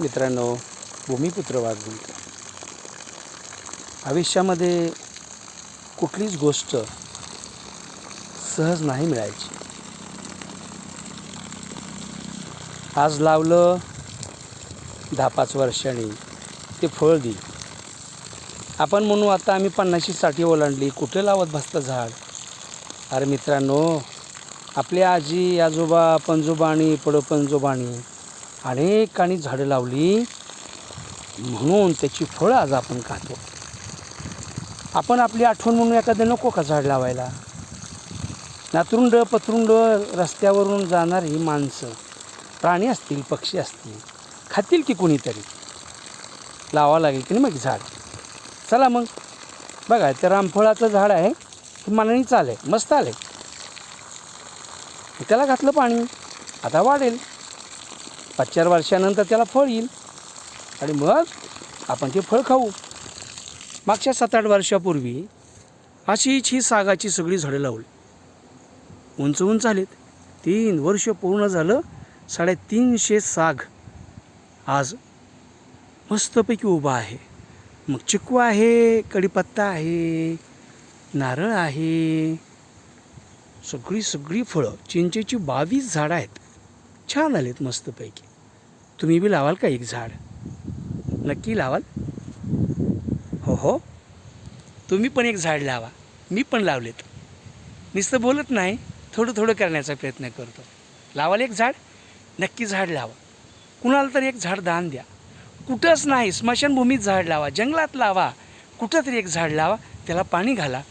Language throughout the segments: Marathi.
मित्रांनो भूमिपुत्र वाघ आयुष्यामध्ये कुठलीच गोष्ट सहज नाही मिळायची. आज लावलं दहा पाच वर्षांनी ते फळ देईल आपण म्हणू आता आम्ही पन्नाशी साठी ओलांडली कुठे लावत बसतं झाड? अरे मित्रांनो आपली आजी आजोबा पंजोबाणी पडोपंजोबाणी अनेकांनी झाडं लावली म्हणून त्याची फळं आज आपण खातो आपण आपली आठवण म्हणून एखादं नको का झाड लावायला? नातरुंड पतरुंड रस्त्यावरून जाणारी माणसं प्राणी असतील पक्षी असतील खातील की कुणीतरी? लावा लागेल की नाही मग झाड? चला मग. बघा ते रामफळाचं झाड आहे ते मनाने आहे मस्त आलं आहे त्याला घातलं पाणी आता वाढेल. पाच चार वर्षानंतर त्याला फळ येईल. आणि मग आपण ते फळ खाऊ. मागच्या सात आठ वर्षापूर्वी अशीच ही सागाची सगळी झाडं लावली. उंच उंच झालीत. तीन वर्ष पूर्ण झालं. साडेतीनशे साग. आज मस्तपैकी उभा आहे. मग चिकू आहे कढीपत्ता आहे नारळ आहे. सगळी सगळी फळं चिंचेची बावीस झाडं आहेत. छान आलेत मस्तपैकी. तुम्ही बी लावाल का एक झाड? नक्की लावाल? हो हो. तुम्ही पण एक झाड लावा. मी पण लावलेत. नुसतं बोलत नाही थोडं थोडं करण्याचा प्रयत्न करतो. लावाल एक झाड? नक्की झाड लावा. कुणाला तरी एक झाड दान द्या. कुठंच नाही स्मशानभूमीत झाड लावा जंगलात लावा. कुठं तरी एक झाड लावा त्याला पाणी घाला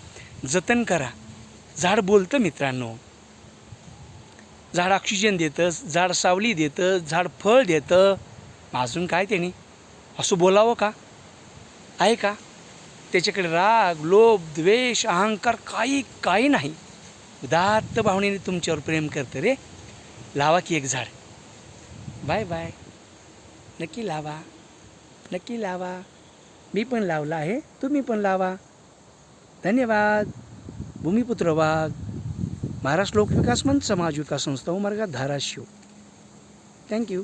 जतन करा. झाड बोलतं मित्रांनो. झाड ऑक्सिजन देतं झाड सावली देतं झाड फळ देतं. अजून काय त्याने? असं बोलावं का? आहे का? त्याच्याकडे राग लोभ द्वेष अहंकार काही काही नाही. उदात्त भावनेने तुमच्यावर प्रेम करतं रे. लावा की एक झाड. Bye bye. नक्की लावा. नक्की लावा. मी पण लावला आहे. तुम्ही पण लावा. धन्यवाद. भूमिपुत्र वाघ. महाराष्ट्र लोकविकास मंच समाज विकास संस्था उमरगा धाराशिव. थँक्यू